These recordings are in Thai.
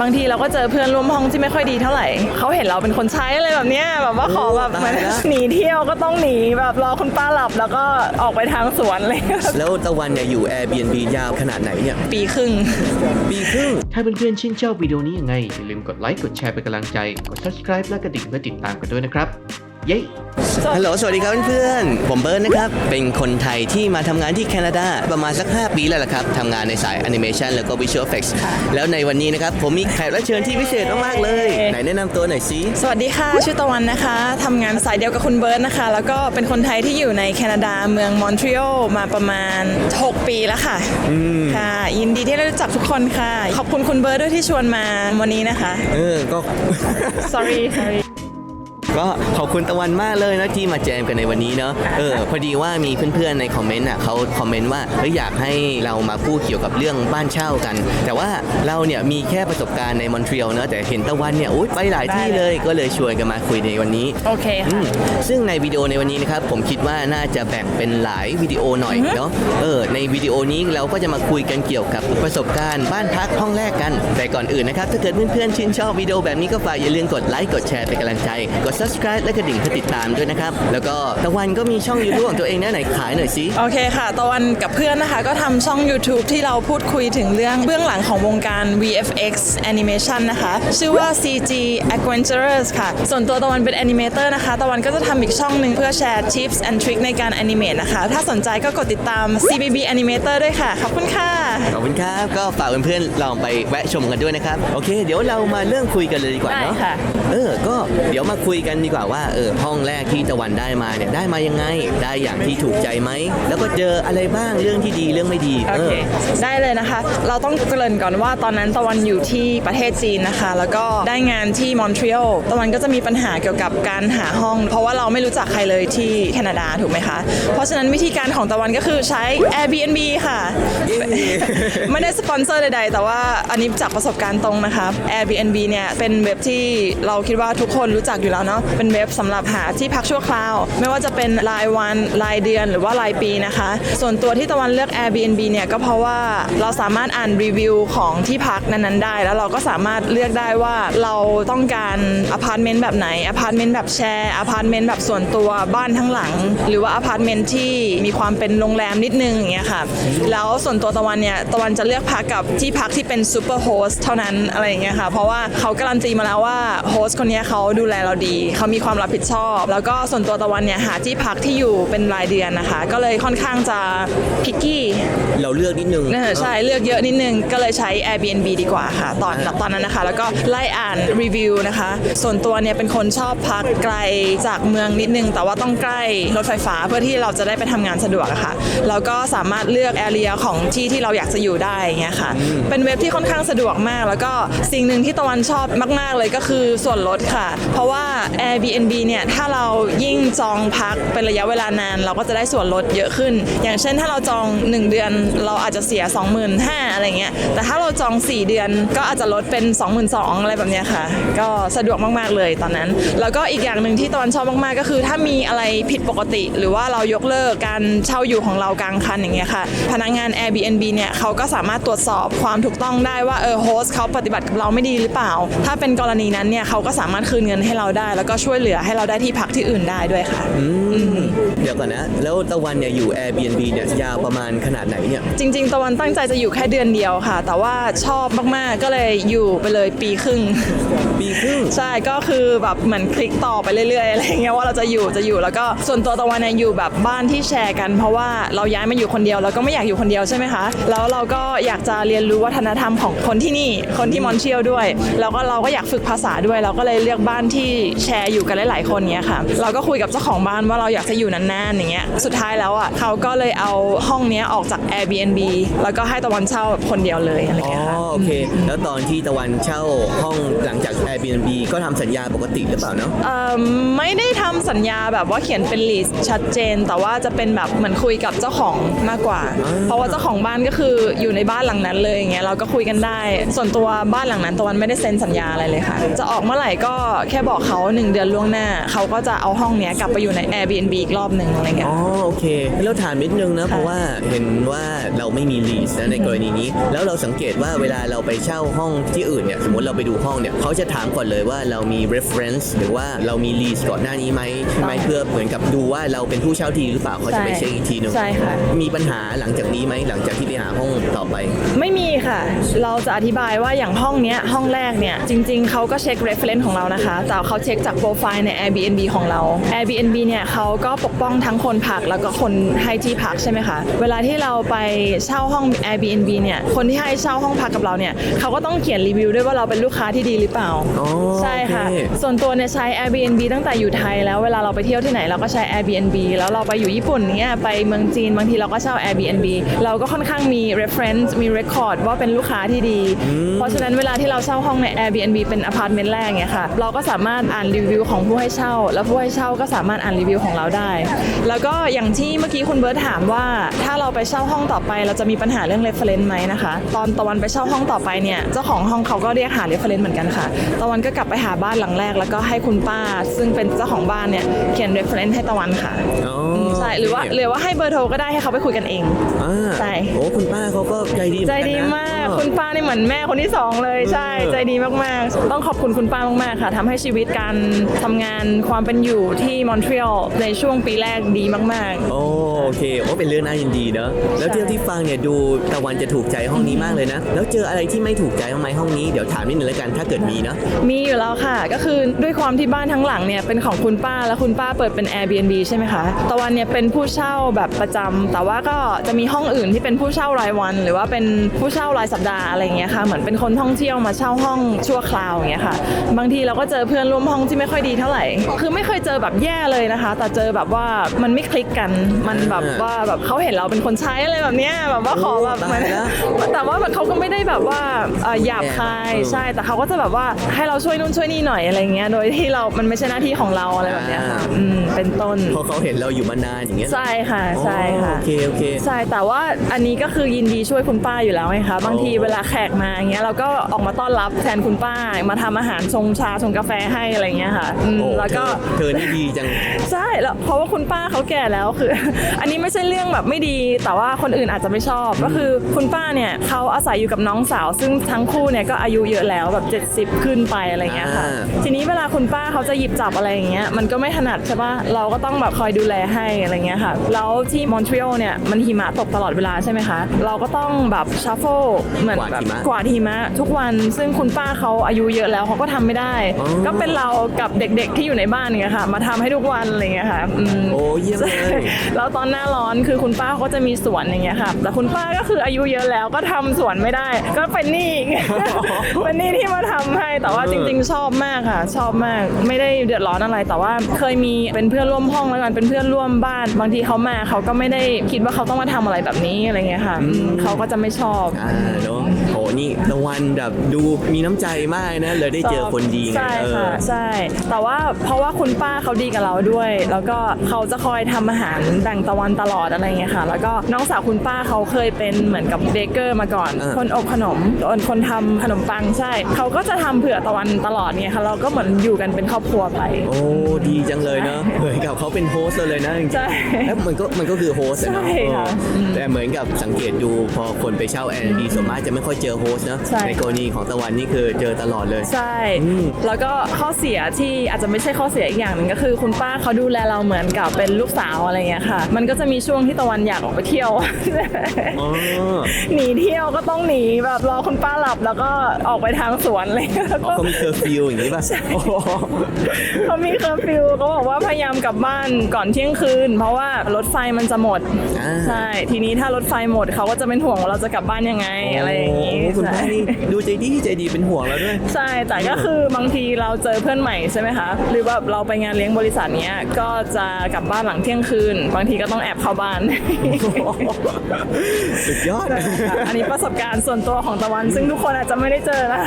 บางทีเราก็เจอเพื่อนร่วมห้องที่ไม่ค่อยดีเท่าไหร่เขาเห็นเราเป็นคนใช้อะไรแบบเนี้ยแบบว่าขอแบบโอ้เหมือนตายละหนีเที่ยวก็ต้องหนีแบบรอคุณป้าหลับแล้วก็ออกไปทางสวนเลย แล้วตะวันเนี่ยอยู่ Airbnb ยาวขนาดไหนเนี่ย ปีครึ่ง ปีครึ่ง ถ้าเพื่อนๆชื่นชอบวิดีโอนี้ยังไง อย่าลืมกดไลค์ กดแชร์เป็นกำลังใจ กด subscribe และกระดิ่งเพื่อติดตามกันด้วยนะครับ เย้ ฮัลโหล สวัสดีครับเพื่อนๆ ผมเบิร์ดนะครับ เป็นคนไทยที่มาทำงานที่แคนาดาประมาณสัก 5 ปีแล้วล่ะครับ ทำงานในสายแอนิเมชันแล้วก็วิชวลเอฟเฟกต์แล้วในวันนี้นะครับ ผมมีแขกรับเชิญที่พิเศษมากๆเลย ไหนแนะนำตัวหน่อยสิ สวัสดีค่ะ ชื่อตะวันนะคะทำงานสายเดียวกับคุณเบิร์ตนะคะ แล้วก็เป็นคนไทยที่อยู่ในแคนาดาเมืองมอนทรีออลมาประมาณ 6 ปีแล้วค่ะค่ะ ยินดีที่ได้รู้จักทุกคนค่ะ ขอบคุณคุณเบิร์ตด้วยที่ชวนมาวันนี้นะคะ เออก็ sorry sorry ก็ขอบคุณตะวันมากเลยนะที่มาแจมกันในวันนี้เนาะเออพอดีว่ามีเพื่อนๆในคอมเมนต์อะเขาคอมเมนต์ว่าเฮ้ยอยากให้เรามาพูดเกี่ยวกับเรื่องบ้านเช่ากัน แต่ว่าเราเนี่ยมีแค่ประสบการณ์ในมอนทรีออลเนอะแต่เห็นตะวันเนี่ยอุ๊ยไปหลายที่เลยก็เลยชวนกันมาคุยในวันนี้โอเคอืค่ะมซึ่งในวิดีโอในวันนี้นะครับผมคิดว่าน่าจะแบ่งเป็นหลายวิดีโอหน่อยเนาะเออในวิดีโอนี้เราก็จะมาคุยกันเกี่ยวกับประสบการณ์บ้านพักห้องแรกกัน แต่ก่อนอื่นนะครับถ้าเกิดเพื่อนๆชื่นชอบวิดีโอแบบนี้ก็ฝากอย่าลืมกดไลค์กดแชร์เป็นกำลังใจกด subscribe และกระดิ่งเพื่อติดตามด้วยนะครับ แล้วก็ตะวันก็มีช่อง YouTube ของตัวเองนะไหนขายหน่อยสิ โอเคค่ะ ตะวันกับเพื่อนนะคะ ก็ทำช่อง YouTube ที่เราพูดคุยถึงเรื่องเบื้องหลังของวงการ VFX Animation นะคะ ชื่อว่า CG Adventurers ค่ะ ส่วนตัวตะวันเป็น Animator นะคะ ตะวันก็จะทำอีกช่องหนึ่งเพื่อแชร์ tips and trick ในการ animate นะคะ ถ้าสนใจก็กดติดตาม CBB Animator ด้วยค่ะ ขอบคุณค่ะ ขอบคุณครับ ก็ฝากเพื่อนๆลองไปแวะชมกันด้วยนะครับ โอเค เดี๋ยวเรามาเรื่องคุยกันเลยดีกว่าเนาะ ได้ค่ะ เออ ก็เดี๋ยวมาคุยกันดีกว่าว่าเออห้องแรกที่ตะวันได้มาเนี่ยได้มายังไง ได้อย่างที่ถูกใจไหม แล้วก็เจออะไรบ้างเรื่องที่ดีเรื่องไม่ดีโอเอเคอได้เลยนะคะ เราต้องเกริ่นก่อนว่าตอนนั้นตะวันอยู่ที่ประเทศจีนนะคะ แล้วก็ได้งานที่มอนทรีออลตะวันก็จะมีปัญหาเกี่ยวกับการหาห้อง เพราะว่าเราไม่รู้จักใครเลยที่แคนาดาถูกไหมคะ เพราะฉะนั้นวิธีการของตะวันก็คือใช้ Airbnb ค่ะ ไม่ได้สปอนเซอร์ใดๆ แต่ว่าอันนี้จากประสบการณ์ตรงนะคะ Airbnb เนี่ยเป็นเว็บที่เราคิดว่าทุกคนรู้จักอยู่แล้วเนาะเป็นเว็บสำหรับหาที่พักชั่วคราว ไม่ว่าจะเป็นรายวันรายเดือนหรือว่ารายปีนะคะ ส่วนตัวที่ตะวันเลือก Airbnb เนี่ยก็เพราะว่าเราสามารถอ่านรีวิวของที่พักนั้นๆได้ แล้วเราก็สามารถเลือกได้ว่าเราต้องการอพาร์ตเมนต์แบบไหนอพาร์ตเมนต์แบบแชร์อพาร์ตเมนต์แบบส่วนตัวบ้านทั้งหลัง หรือว่าอพาร์ตเมนต์ที่มีความเป็นโรงแรมนิดนึงอย่างเงี้ยค่ะแล้วส่วนตัวตะวันเนี่ยตะวันจะเลือกพักกับที่พักที่เป็นซูเปอร์โฮสเท่านั้นอะไรอย่างเงี้ยค่ะเพราะว่าเขาการันตีมาแล้วว่าโฮสคนนี้เขาดูแลเราดีเขามีความรับผิดชอบ แล้วก็ส่วนตัวตะวันเนี่ยหาที่พักที่อยู่เป็นรายเดือนนะคะ ก็เลยค่อนข้างจะพิกกี้เราเลือกนิดนึงเออใช่เลือกเยอะนิดนึงก็เลยใช้ Airbnb ดีกว่าค่ะ ตอนตอนนั้นนะคะ แล้วก็ไล่อ่านรีวิวนะคะ ส่วนตัวเนี่ยเป็นคนชอบพักไกลจากเมืองนิดนึง แต่ว่าต้องใกล้รถไฟฟ้าเพื่อที่เราจะได้ไปทำงานสะดวกอะค่ะแล้วก็สามารถเลือกแอเรียของที่ที่เราอยากจะอยู่ได้อย่างเงี้ยค่ะ เป็นเว็บที่ค่อนข้างสะดวกมาก แล้วก็สิ่งหนึ่งที่ตะวันชอบมาก ๆ เลยก็คือส่วนลดค่ะ เพราะว่า Airbnb เนี่ยถ้าเรายิ่งจองพักเป็นระยะเวลานาน เราก็จะได้ส่วนลดเยอะขึ้น อย่างเช่นถ้าเราจอง 1 เดือนเราอาจจะเสีย 25,000อะไรเงี้ยแต่ถ้าเราจอง 4 เดือนก็อาจจะลดเป็น 22,000อะไรแบบเนี้ยค่ะ ก็สะดวกมาก ๆ เลยตอนนั้น แล้วก็อีกอย่างหนึ่งที่ตอนชอบมาก ๆ ก็คือ ถ้ามีอะไรผิดปกติ หรือว่าเรายกเลิกการเช่าอยู่ของเรากลางคันอย่างเงี้ยค่ะ พนักงาน Airbnb เนี่ยเขาก็สามารถตรวจสอบความถูกต้องได้ว่าเออโฮสเขาปฏิบัติกับเราไม่ดีหรือเปล่า ถ้าเป็นกรณีนั้นเนี่ยเขาก็สามารถคืนเงินให้เราได้แล้วก็ช่วยเหลือให้เราได้ที่พักที่อื่นได้ด้วยค่ะ เดี๋ยวก่อนนะ แล้วตะวันเนี่ยอยู่ Airbnb เนี่ยยาวประมาณขนาดไหนเนี่ย จริง ๆ ตะวันตั้งใจจะอยู่แค่เดือนเดียวค่ะ แต่ว่าชอบมากๆก็เลยอยู่ไปเลยปีครึ่ง ปีครึ่ง ใช่ก็คือแบบเหมือนคลิกต่อไปเรื่อยๆอะไรเงี้ยว่าเราจะอยู่จะอยู่แล้วก็ส่วนตัวตะวันเนี่ยอยู่แบบบ้านที่แชร์กัน เพราะว่าเราย้ายมาอยู่คนเดียวเราก็ไม่อยากอยู่คนเดียวใช่ไหมคะ แล้วเราก็อยากจะเรียนรู้วัฒนธรรมของคนที่นี่คนที่มอนเชียลด้วย แล้วก็เราก็อยากฝึกภาษาด้วย เราก็เลยเลือกบ้านที่แชร์อยู่กันหลายๆคนเนี้ยค่ะ เราก็คุยกับเจ้าของบ้านว่าเราอยากจะอยู่นานๆอย่างเงี้ยสุดท้ายแล้วอะเขาก็เลยเอาห้องเนี้ยออกจาก Airbnb แล้วก็ให้ตะวันเช่าแบบคนเดียวเลยอะไรอ๋อเงี้ยค่ะ โอเค แล้วตอนที่ตะวันเช่าห้องหลังจาก Airbnb ก็ทำสัญญาปกติหรือเปล่าเนาะ เอิ่มไม่ได้ทำสัญญาแบบว่าเขียนเป็นลิสต์ชัดเจน แต่ว่าจะเป็นแบบเหมือนคุยกับเจ้าของมากกว่า เพราะว่าเจ้าของบ้านก็คืออยู่ในบ้านหลังนั้นเลยอย่างเงี้ยเราก็คุยกันได้ ส่วนตัวบ้านหลังนั้นตะวันไม่ได้เซ็นสัญญาอะไรเลยค่ะ จะออกเมื่อไหร่ก็แค่บอกเขา1 1 เดือนล่วงหน้า เขาก็จะเอาห้องเนี้ยกลับไปอยู่ใน Airbnb อีกรอบหนึ่งอะไรเงี้ย อ๋อโอเคแล้วถามนิดนึงนะค่ะเพราะว่าเห็นว่าเราไม่มีลีสนะในกรณีนี้ แล้วเราสังเกตว่าเวลาเราไปเช่าห้องที่อื่นเนี่ยสมมติเราไปดูห้องเนี่ยเขาจะถามก่อนเลยว่าเรามี reference หรือว่าเรามีลีสก่อนหน้านี้ไหมใช่ไหมเพื่อเหมือนกับดูว่าเราเป็นผู้เช่าที่ดีหรือเปล่าเขาจะไปเช็คอีกทีนึงใช่ค่ะ มีปัญหาหลังจากนี้ไหมหลังจากที่ไปหาห้องต่อไป ไม่มีค่ะ เราจะอธิบายว่าอย่างห้องเนี้ยห้องแรกเนี่ยจริง ๆเขาก็เช็ค reference ของเรานะคะแต่เขาเช็คจากโปรไฟล์ใน Airbnb ของเรา Airbnb เนี่ยเขาก็ปกป้องทั้งคนพักแล้วก็คนให้ที่พักใช่ไหมคะ เวลาที่เราไปเช่าห้อง Airbnb เนี่ยคนที่ให้เช่าห้องพักกับเราเนี่ยเขาก็ต้องเขียนรีวิวด้วยว่าเราเป็นลูกค้าที่ดีหรือเปล่าอ๋อใช่ค่ะโอเคส่วนตัวเนี่ยใช้ Airbnb ตั้งแต่อยู่ไทยแล้วเวลาเราไปเที่ยวที่ไหนเราก็ใช้ Airbnb แล้วเราไปอยู่ญี่ปุ่นเนี่ยไปเมืองจีนบางทีเราก็เช่า Airbnb เราก็ค่อนข้างมี reference มี record ว่าเป็นลูกค้าที่ดี เพราะฉะนั้นเวลาที่เราเช่าห้องใน Airbnb เป็นอพาร์ตเมนต์แรกเนี่ยค่ะเราก็สามารถอ่านรีวิวของผู้ให้เช่า แล้วผู้ให้เช่าก็สามารถอ่านรีวิวของเราได้ แล้วก็อย่างที่เมื่อกี้คุณเบิร์ตถามว่า ถ้าเราไปเช่าห้องต่อไป เราจะมีปัญหาเรื่อง reference ไหมนะคะ ตอนตะวันไปเช่าห้องต่อไปเนี่ยเจ้าของห้องเขาก็เรียกหา reference เหมือนกันค่ะตะวันก็กลับไปหาบ้านหลังแรก แล้วก็ให้คุณป้า ซึ่งเป็นเจ้าของบ้านเนี่ยเขียน reference ให้ตะวันค่ะอ๋อมใช่หรือว่าหรือว่าให้เบอร์โทรก็ได้ให้เขาไปคุยกันเองอ่าใช่โอ้คุณป้าเขาก็ใจดีเหมืใจอนนนะดีมากเออคุณป้านี่เหมือนแม่คนที่สองเลยใช่เออใจดีมากๆ ต้องขอบคุณคุณป้ามากๆค่ะทำให้ชีวิตการทำงานความเป็นอยู่ที่มอนทรีออลในช่วงปีแรกดีมากโอโอเคโอ้เป็นเรื่องน่ายินดีเนอะแล้วใช่เที่ยวที่ฟังเนี่ยดูตะวันจะถูกใจห้องนี้มากเลยนะ แล้วเจออะไรที่ไม่ถูกใจบ้างไหมห้องนี้เดี๋ยวถามนิดนึงแล้วกันถ้าเกิดมีนะๆมีอยู่แล้วค่ะ ก็คือด้วยความที่บ้านทั้งหลังเนี่ยเป็นของคุณป้าแล้วคุณป้าเปิดเป็น Airbnb ใช่ไหมคะตะวันเนี่ยเป็นผู้เช่าแบบประจำแต่ว่าก็จะมีห้องอื่นที่เป็นผู้เช่ารายวัน หรือว่าเป็นผู้เช่ารายสัปดาห์อะไรอย่างเงี้ยค่ะเหมือนเป็นคนท่องเที่ยวมาเช่าห้องชั่วคราวอย่างเงี้ยค่ะ บางทีเราก็เจอเพื่อนร่วมห้องที่ไม่ค่อยดีเท่าไหร่ คือไม่เคยเจอแบบแย่เลยนะคะ แต่เจอแบบว่ามันไม่คลิกกัน มันแบบว่าแบบเขาเห็นเราเป็นคนใช้อะไรแบบเนี้ยแบบว่าขอแบบเหมือนตายแล้วแต่ว่าแบบเขาก็ไม่ได้แบบว่าเอ่อหยาบคายเออใช่ แต่เขาก็จะแบบว่าให้เราช่วยนู่นช่วยนี่หน่อยอะไรเงี้ย โดยที่เรา มันไม่ใช่หน้าที่ของเราอะไรแบบเนี้ยค่ะอ่าอืมเป็นต้นเพราะเขาเห็นเราอยู่มานานอย่างเงี้ยใช่ค่ะใช่ค่ะโอเคโอเคใช่แต่ว่าอันนี้ก็คือยินดีช่วยคุณป้าอยู่แล้วไงคะบางทีโอ้เวลาแขกมาอย่างเงี้ยเราก็ออกมาต้อนรับแทนคุณป้ามาทำอาหารชงชาชงกาแฟให้อะไรเงี้ยค่ะอืมโอ้แล้วก็ เธอเธอนี่ดีจัง ใช่แล้วเพราะว่าคุณป้าเขาแก่แล้วคือ อันนี้ไม่ใช่เรื่องแบบไม่ดี แต่ว่าคนอื่นอาจจะไม่ชอบ ก็คือคุณป้าเนี่ยเขาอาศัยอยู่กับน้องสาว ซึ่งทั้งคู่เนี่ยก็อายุเยอะแล้วแบบ 70 ขึ้นไปอะไรเงี้ยค่ะ อ่า ทีนี้เวลาคุณป้าเขาจะหยิบจับอะไรอย่างเงี้ยมันก็ไม่ถนัดใช่ปะเราก็ต้องแบบคอยดูแลให้อะไรเงี้ยค่ะ แล้วที่มอนทรีออลเนี่ยมันหิมะตกตลอดเวลาใช่ไหมคะ เราก็ต้องแบบชัฟเฟิลเหมือนแบบกวาดหิมะ กวาดหิมะทุกวัน ซึ่งคุณป้าเขาอายุเยอะแล้วเขาก็ทำไม่ได้ อ๋อ ก็เป็นเรากับเด็กๆที่อยู่ในบ้านเนี่ยค่ะ มาทำให้ทุกวันอะไรเงี้ยค่ะอืมโอ้เยี่ยมเลยใช่แล้วตอนหน้าร้อนคือคุณป้าเขาก็จะมีสวนอย่างเงี้ยค่ะ แต่คุณป้าก็คืออายุเยอะแล้วก็ทำสวนไม่ได้ ก็เป็นหนี้อีกเป็นหนี้ที่มาทำให้แต่ว่าจริง ๆ ชอบมากค่ะ ชอบมากไม่ได้เดือดร้อนอะไรแต่ว่าเคยมีเป็นเพื่อนร่วมห้องแล้วกันเป็นเพื่อนร่วมบ้าน บางทีเขามาเขาก็ไม่ได้คิดว่าเขาต้องมาทำอะไรแบบนี้อะไรเงี้ยค่ะอืมเขาก็จะไม่ชอบอ่าเนาะโหนี่ตะวันแบบดูมีน้ำใจมากนะเลยได้เจอคนดีไงใช่เออค่ะใช่แต่ว่าเพราะว่าคุณป้าเขาดีกับเราด้วย แล้วก็เขาจะคอยทำอาหารแบ่งตะวันตลอดอะไรเงี้ยค่ะ แล้วก็น้องสาวคุณป้าเขาเคยเป็นเหมือนกับเบเกอร์มาก่อนอ่าคนอบขนมคนคนทำขนมปังใช่ เขาก็จะทำเผื่อตะวันตลอดเนี่ยค่ะ เราก็เหมือนอยู่กันเป็นครอบครัวไป โอ้ดีจังเลยเนอะเหมือนกับเขาเป็นโฮสต์เลยนะจริงใช่ๆแล้วมันก็มันก็คือโฮสต์อะเนาะใช่ค่ะเออแต่เหมือนกับสังเกตดูพอคนไปเช่าแอนดีส่วนมากจะไม่ค่อยเจอโฮสต์นะใช่ในกรณีของตะวันนี่คือเจอตลอดเลย ใช่อืมแล้วก็ข้อเสียที่อาจจะไม่ใช่ข้อเสียอีกอย่างหนึ่งก็คือ คุณป้าเขาดูแลเราเหมือนกับเป็นลูกสาวอะไรเงี้ยค่ะ มันก็จะมีช่วงที่ตะวันอยากออกไปเที่ยวอ๋อหนีเที่ยวก็ต้องหนีแบบรอคุณป้าหลับแล้วก็ออกไปทางสวนเลยแล้วอ๋อก็เขามีเคอร์ฟิวอย่างนี้ป่ะโอ้โหเขามีเคอร์ฟิวเขาบอกว่าพยายามกลับบ้านก่อนเที่ยงคืน เพราะว่ารถไฟมันจะหมดอ่าใช่ทีนี้ถ้ารถไฟหมดเขาก็จะเป็นห่วงว่าเราจะกลับบ้านยังไงอะไรอย่างนี้โคุณใช่ป้านี่ดูใจดีใจดีเป็นห่วงเราด้วย ใช่แต่ก็คือบางทีเราเจอเพื่อนใหม่ใช่ไหมคะ หรือว่าเราไปงานเลี้ยงบริษัทเนี้ยก็จะกลับบ้านหลังเที่ยงคืน บางทีก็ต้องแอบเข้าบ้าน สุดยอด อันนี้ประสบการณ์ส่วนตัวของตะวัน ซึ่งทุกคนอาจจะไม่ได้เจอนะ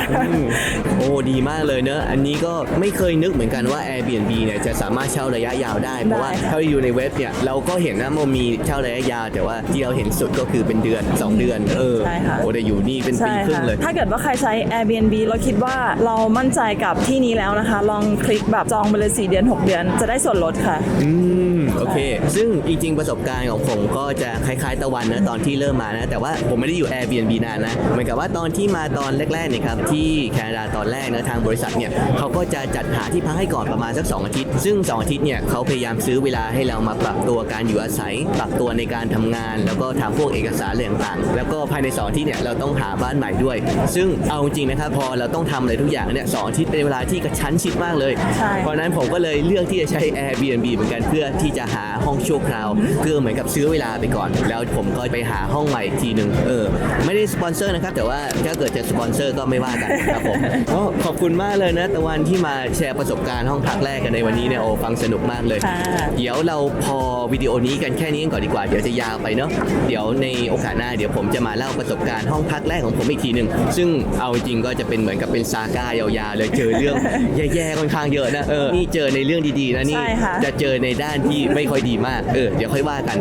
โอ้ดีมากเลยเนอะอันนี้ก็ไม่เคยนึกเหมือนกันว่า Airbnb เนี่ยจะสามารถเช่าระยะยาวได้ เพราะว่าได้ค่ะถ้าไปอยู่ในเว็บเนี่ยเราก็เห็นนะมันมีเช่าระยะยาว แต่ว่าที่เราเห็นสุดก็คือเป็นเดือน 2 เดือน เออใช่ค่ะโอ้แต่อยู่นี่เป็นปีใช่ครึ่งค่ะเลย ถ้าเกิดว่าใครใช้ Airbnb เราคิดว่าเรามั่นใจกับที่นี้แล้วนะคะ ลองคลิกแบบจองไปเลย4เดือน 6 เดือน จะได้ส่วนลดค่ะ อืมโอเค ซึ่งจริงๆ ประสบการณ์ของผมก็จะคล้ายๆตะวันนะตอนที่เริ่มมานะ แต่ว่าผมไม่ได้อยู่ Airbnb นานนะเหมือนกับว่าตอนที่มาตอนแรกๆเนี่ยครับที่แคนาดาตอนแรกนะทางบริษัทเนี่ยเขาก็จะจัดหาที่พักให้ก่อนประมาณสัก 2 อาทิตย์ ซึ่ง 2 อาทิตย์เนี่ยเขาพยายามซื้อเวลาให้เรามาปรับตัวการอยู่อาศัย ปรับตัวในการทำงาน แล้วก็ทำพวกเอกสารอะไรต่างๆแล้วก็ภายใน2อาทิตย์เนี่ยเราต้องหาบ้านใหม่ด้วย ซึ่งเอาจริงๆนะครับพอเราต้องทำอะไรทุกอย่างเนี่ยสองอาทิตย์เป็นเวลาที่กระชั้นชิดมากเลย ใช่ เพราะฉะนั้นผมก็เลยเลือกที่จะใช้ Airbnb เหมือนกันเพื่อที่จะหาห้องชั่วคราว เพื่อเหมือนกับซื้อเวลาไปก่อน แล้วผมก็ไปหาห้องใหม่อีกทีหนึ่งเออ ไม่ได้สปอนเซอร์นะครับ แต่ว่าถ้าเกิดจะสปอนเซอร์ก็ไม่ว่ากันครับผม ก็ขอบคุณมากเลยนะตะวันที่มาแชร์ประสบการณ์ห้องพักแรกกันในวันนี้เนี่ยโอ้ฟังสนุกมากเลย ค่ะเดี๋ยวเราพอวิดีโอนี้กันแค่นี้กันก่อนดีกว่า เดี๋ยวจะยาวไปเนาะเดี๋ยวในโอกาสหน้าเดี๋ยวผมจะมาเล่าประสบการณ์ห้องพักแรกของผมอีกทีหนึ่งซึ่งเอาจริงก็จะเป็นเหมือนกับเป็นซาก้ายาวๆเลยเจอเรื่อง แย่ๆค่อนข้างเยอะนะเออนี่เจอในเรื่องดีๆนะนี่ ใช่ค่ะ จะเจอในด้านที่ไม่ค่อยดีมาก เออ เดี๋ยวค่อยว่ากัน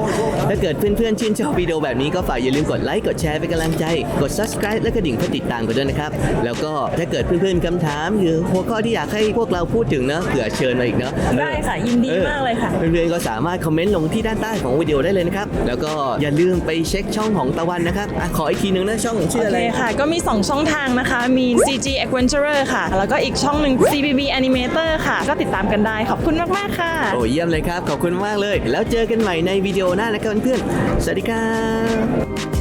ถ้าเกิดเพื่อนๆชื่นชอบวิดีโอแบบนี้ก็ฝากอย่าลืมกดไลค์ กดแชร์เป็นกำลังใจ กด subscribe และกระดิ่งเพื่อติดตามกันด้วยนะครับ แล้วก็ถ้าเกิดเพื่อนๆคำถามหรือหัวข้อที่อยากให้พวกเราพูดถึงเนอะเผื่อเชิญมาอีกเนอะได้ค่ะ ยินดีออมากเลยค่ะ เพื่อนๆก็สามารถคอมเมนต์ลงที่ด้านใต้ของวิดีโอได้เลยนะครับ แล้วก็อย่าลืมไปเช็คช่องของตะวันนะครับอะขออีกทีหนึงนะช่องชื่อโออะไร เคค่ะ ก็มี 2 ช่องทางนะคะ มี CG Adventurer ค่ะ แล้วก็อีกช่องหนึ่ง CBB เมเตอร์ค่ะ ก็ติดตามกันได้ขอบคุณมากๆค่ะ โอ้เยี่ยมเลยครับ ขอบคุณมากเลย แล้วเจอกันใหม่ในวิดีโอหน้านะครับเพื่อนๆสวัสดีครับ